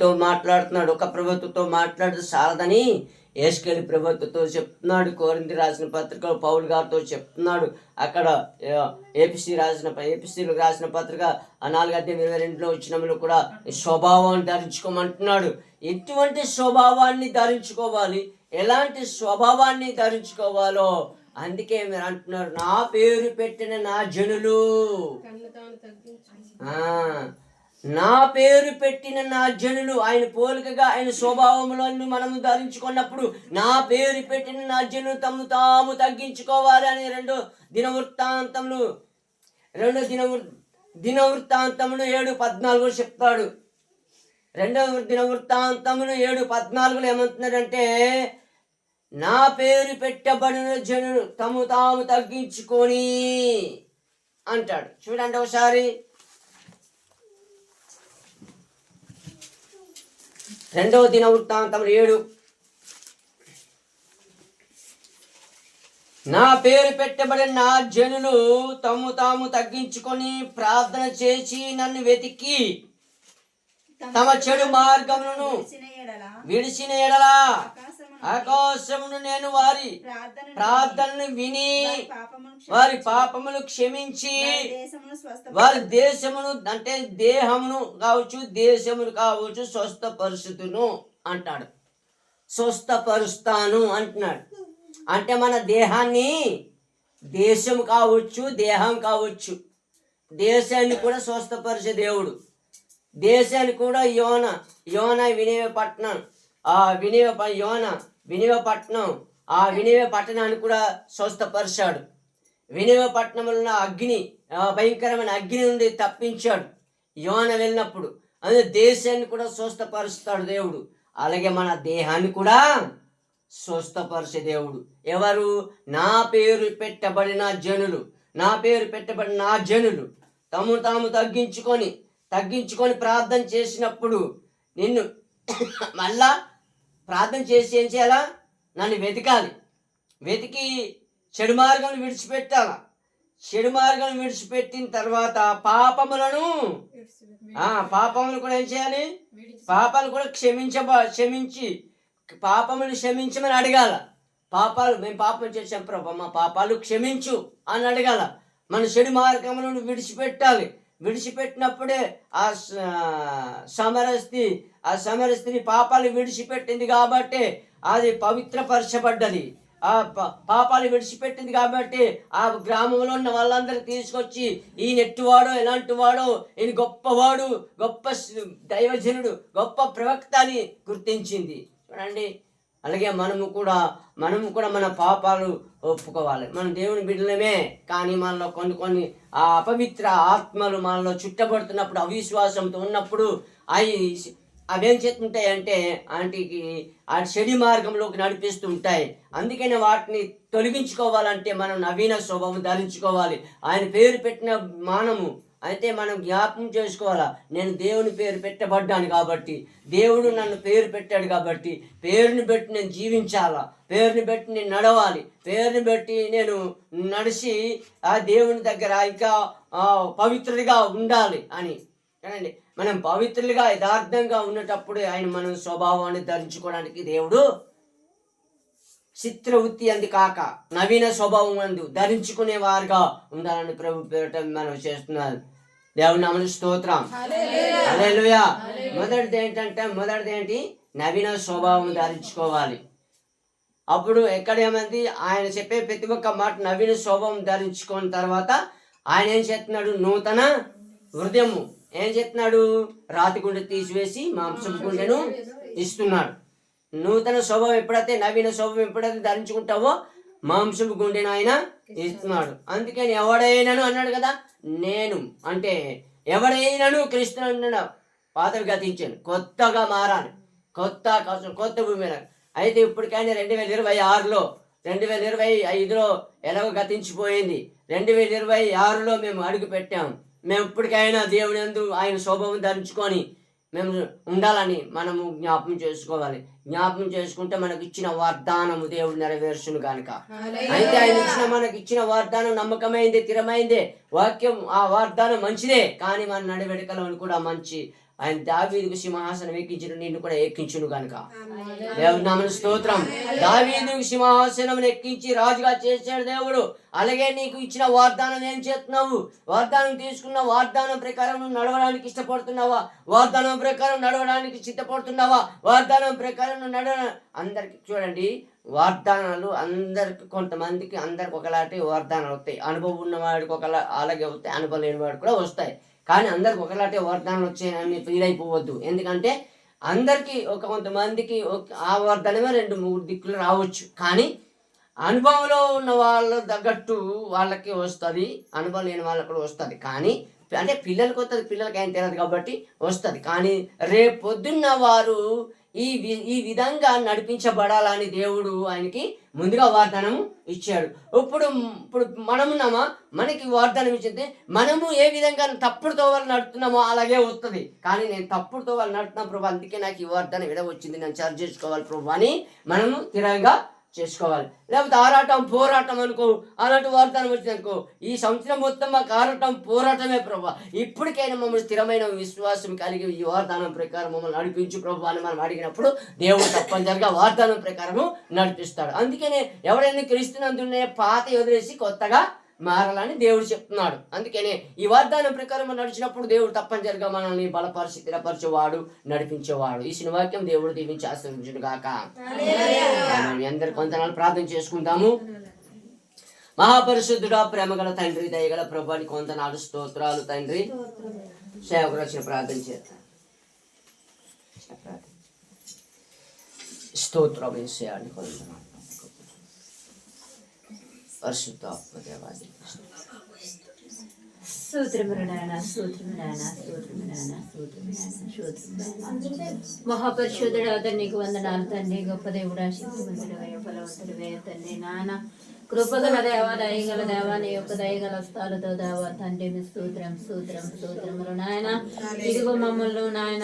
తో మాట్లాడుతున్నాడు ఒక ప్రభుత్వంతో మాట్లాడితే సారదని ఏసుకెళ్ళి ప్రభుత్వంతో చెప్తున్నాడు కోరింది రాసిన పత్రిక పౌల్ గారితో చెప్తున్నాడు. అక్కడ ఏపీసీ రాసిన ఏపీసీలకు రాసిన పత్రిక ఆ నాలుగు అధ్యాయం ఇరవై రెండులో వచ్చినప్పుడు కూడా స్వభావాన్ని ధరించుకోమంటున్నాడు. ఎటువంటి స్వభావాన్ని ధరించుకోవాలి? ఎలాంటి స్వభావాన్ని ధరించుకోవాలో? అందుకే మీరు అంటున్నారు నా పేరు పెట్టిన నా జనులు. నా పేరు పెట్టిన నా జనులు ఆయన పోలికగా ఆయన స్వభావములను మనము ధరించుకున్నప్పుడు నా పేరు పెట్టిన నా జనులు తమను తాము తగ్గించుకోవాలి అని రెండు దినవృత్తాంతములు రెండు దినవృ వృత్తాంతమును ఏడు పద్నాలుగు చెప్తాడు. రెండవ దినవృత్తాంతమును ఏడు పద్నాలుగులో ఏమంటున్నాడంటే నా పేరు పెట్టబడిన జనులు తము తాము తగ్గించుకొని అంటాడు. చూడండి ఒకసారి. రెండవ దిన వృత్తాంతం ఏడు. నా పేరు పెట్టబడిన నా జనులు తము తాము తగ్గించుకొని ప్రార్థన చేసి నన్ను వెతికి తమ చెడు మార్గములను విడిచిన ఎడల విడిచిన ఎడలా ఆకాశమును నేను వారి ప్రార్థన ప్రార్థనను విని వారి పాపములు క్షమించి స్వస్థ వారి దేశమును అంటే దేహమును కావచ్చు దేశమును కావచ్చు స్వస్థపరుచుతును అంటాడు. స్వస్థపరుస్తాను అంటున్నాడు. అంటే మన దేహాన్ని దేశం కావచ్చు దేహం కావచ్చు దేశాన్ని కూడా స్వస్థపరిచే దేవుడు. దేశాన్ని కూడా యోన యోన వినయపట్నం ఆ వినయ యోన వినయపట్నం ఆ వినివ పట్టణాన్ని కూడా స్వస్థపరిచాడు. వినయపట్నంలో ఉన్న అగ్ని భయంకరమైన అగ్ని నుండి తప్పించాడు. యోన వెళ్ళినప్పుడు అదే దేశాన్ని కూడా స్వస్థపరుస్తాడు దేవుడు. అలాగే మన దేహాన్ని కూడా స్వస్థపరిచే దేవుడు. ఎవరు? నా పేరు పెట్టబడిన జనులు. నా పేరు పెట్టబడిన నా జనులు. తము తాము తగ్గించుకొని తగ్గించుకొని ప్రార్థన చేసినప్పుడు నిన్ను మళ్ళా ప్రార్థన చేసి ఏం చేయాలా? నన్ను వెతకాలి. వెతికి చెడు మార్గం విడిచిపెట్టాల. చెడు మార్గం విడిచిపెట్టిన తర్వాత పాపములను పాపములు కూడా ఏం చేయాలి? పాపాలు కూడా క్షమించబ క్షమించి పాపములు క్షమించమని అడగాల. పాపాలు మేము పాపం చేసాం ప్రభా మా పాపాలు క్షమించు అని అడగాల. మన చెడు మార్గములను విడిచిపెట్టాలి. విడిచిపెట్టినప్పుడే ఆ స- సమరస్తి ఆ సమరస్తిని పాపాలు విడిచిపెట్టింది కాబట్టి అది పవిత్రపరచబడ్డది. ఆ పాపాలు విడిచిపెట్టింది కాబట్టి ఆ గ్రామంలో ఉన్న వాళ్ళందరూ తీసుకొచ్చి ఈ నెట్టువాడో ఎలాంటి వాడో ఈయన గొప్పవాడు గొప్ప దైవజనుడు గొప్ప ప్రవక్త అని గుర్తించింది. చూడండి అలాగే మనము కూడా మనము కూడా మన పాపాలు ఒప్పుకోవాలి. మనం దేవుని బిడ్డలమే కానీ మనలో కొన్ని కొన్ని ఆ అపవిత్ర ఆత్మలు మనలో చుట్టబడుతున్నప్పుడు అవిశ్వాసంతో ఉన్నప్పుడు అవి అవేం చేస్తుంటాయి అంటే ఆంటికి ఆ చెడు మార్గంలోకి నడిపిస్తూ ఉంటాయి. అందుకనే వాటిని తొలగించుకోవాలంటే మనం నవీన స్వభావం ధరించుకోవాలి. ఆయన పేరు పెట్టిన మానము అయితే మనం జ్ఞాపకం చేసుకోవాలా? నేను దేవుని పేరు పెట్టబడ్డాను కాబట్టి దేవుడు నన్ను పేరు పెట్టాడు కాబట్టి పేరుని బట్టి నేను జీవించాలా? పేరుని బట్టి నేను నడవాలి. పేరుని బట్టి నేను నడిచి ఆ దేవుని దగ్గర ఇంకా పవిత్రుడిగా ఉండాలి అని. చూడండి మనం పవిత్రులుగా యథార్థంగా ఉన్నటప్పుడే ఆయన మనం స్వభావాన్ని ధరించుకోవడానికి దేవుడు చిత్రవృత్తి అంది కాక నవీన స్వభావం అందు ధరించుకునే వారుగా ఉండాలని ప్రభు పేరటం మనం చేస్తున్నారు దేవుని నామని స్తోత్రం. హల్లెలూయా. మొదటిది ఏంటంటే మొదటిది ఏంటి? నవీన స్వభావం ధరించుకోవాలి. అప్పుడు ఎక్కడ ఏమంది? ఆయన చెప్పే ప్రతి ఒక్క మాట నవీన స్వభావం ధరించుకున్న తర్వాత ఆయన ఏం చేస్తున్నాడు? నూతన హృదయము. ఏం చేస్తున్నాడు? రాతి గుండె తీసివేసి మాంసం గుండెను ఇస్తున్నాడు. నూతన స్వభావం ఎప్పుడైతే నవీన స్వభావం ఎప్పుడైతే ధరించుకుంటావో మాంసపు గుండెను ఆయన ఇస్తున్నాడు. అందుకని ఎవడైనాను అన్నాడు కదా నేను. అంటే ఎవడైనాను క్రీస్తు పాతవి గతించాను. కొత్తగా మారాను. కొత్త కోసం కొత్త భూమి అయితే ఇప్పటికైనా రెండు వేల ఇరవై ఆరులో రెండు వేల ఇరవై ఐదులో ఎలాగో గతించిపోయింది. రెండు వేల ఇరవై ఆరులో మేము అడుగు పెట్టాం మేము ఇప్పటికైనా దేవుని ఆయన శోభం ధరించుకొని మేము ఉండాలని మనము జ్ఞాపకం చేసుకోవాలి. జ్ఞాపకం చేసుకుంటే మనకు ఇచ్చిన వాగ్దానము దేవుడు నెరవేర్చును గానుక. అయితే ఆయన ఇచ్చిన మనకి ఇచ్చిన వాగ్దానం నమ్మకమైంది స్థిరమైందే. వాక్యం ఆ వాగ్దానం మంచిదే కానీ మన నడివెడకలో కూడా మంచి ఆయన దావీదుకు సింహాసనం ఎక్కించిన నిన్ను కూడా ఎక్కించును గనుక. దేవుని నామన స్తోత్రం. దావీదుకు సింహాసనం ఎక్కించి రాజుగా చేశాడు దేవుడు. అలాగే నీకు ఇచ్చిన వాగ్దానం ఏం చేస్తున్నావు? వాగ్దానం తీసుకున్న వాగ్దానం ప్రకారం నువ్వు నడవడానికి ఇష్టపడుతున్నావా? వాగ్దానం ప్రకారం నడవడానికి సిద్ధపడుతున్నావా? వాగ్దానం ప్రకారం నువ్వు నడవ అందరికి చూడండి వాగ్దానాలు అందరికి కొంతమందికి అందరికి ఒకలాంటి వాగ్దానాలు వస్తాయి. అనుభవం ఉన్నవాడికి ఒకలా అలాగే వస్తాయి. అనుభవం లేని వాడికి కూడా వస్తాయి. కానీ అందరికి ఒకలాంటి వరదానాలు వచ్చాయని ఫీల్ అయిపోవద్దు. ఎందుకంటే అందరికీ ఒక కొంతమందికి ఒక- ఆ వరదనమే రెండు మూడు దిక్కులు రావచ్చు. కానీ అనుభవంలో ఉన్న వాళ్ళ తగ్గట్టు వాళ్ళకి వస్తుంది అనుభవం లేని వాళ్ళకి కూడా వస్తుంది. కానీ అంటే పిల్లలకి వస్తుంది పిల్లలకి ఏం తెలియదు కాబట్టి వస్తుంది. కానీ రేపు పొద్దున్న వారు ఈ వి- ఈ విధంగా నడిపించబడాలని దేవుడు ఆయనకి ముందుగా వాగ్దానం ఇచ్చాడు. ఇప్పుడు ఇప్పుడు మనమున్నామా మనకి వాగ్దానం ఇచ్చింది మనము ఏ విధంగా తప్పుడు తోవలు నడుతున్నామో అలాగే వస్తుంది. కానీ నేను తప్పుడు తోవలు నడుతున్నా ప్రభు అందుకే నాకు ఈ వాగ్దానం విడ వచ్చింది నేను చార్జ్ చేసుకోవాలి ప్రభు అని మనము స్థిరంగా చేసుకోవాలి. లేకపోతే ఆరాటం పోరాటం అనుకో అలాంటి వార్తలు వచ్చింది అనుకో ఈ సంవత్సరం మొత్తం మాకు ఆరాటం పోరాటమే ప్రభా. ఇప్పటికైనా మమ్మల్ని స్థిరమైన విశ్వాసం కలిగి ఈ వార్తానం ప్రకారం మమ్మల్ని నడిపించు ప్రభు అని మనం అడిగినప్పుడు దేవుడు తప్పనిసరిగా వార్తానం ప్రకారము నడిపిస్తాడు. అందుకనే ఎవరైనా క్రీస్తునందునే పాత వదిలేసి కొత్తగా మారాలని దేవుడు చెప్తున్నాడు. అందుకనే ఈ వాగ్దానం ప్రకారం నడిచినప్పుడు దేవుడు తప్పనిసరిగా మనల్ని బలపరిచి స్థిరపరిచేవాడు నడిపించేవాడు. ఈ వాక్యం దేవుడు దీవించి ఆశ్రయించుడు గాక. అందరి కొంతనాలు ప్రార్థన చేసుకుందాము మహాపరిశుద్ధుడా ప్రేమగల తండ్రి దయగల ప్రభాని కొంతనాలు స్తోత్రాలు తండ్రి. సేవకు వచ్చిన ప్రార్థన చేద్దాం. స్తోత్రం వేసేయాలని కొంతనాలు. పరిశుద్ధ దేవాది. మహాపరిశుద్ధుడు నీకు వందనాలు తండ్రి గొప్ప దేవుడా శక్తివంతుడు ఫలవంతుడు తండ్రి నాన్న కృపగల దేవ దయగల దేవ నీ యొక్క దయగల స్థాలతో దేవ తండ్రి మీ స్తోత్రం స్తోత్రం స్తోత్రములు నాయన. ఇదిగో మమ్మల్ని నాయన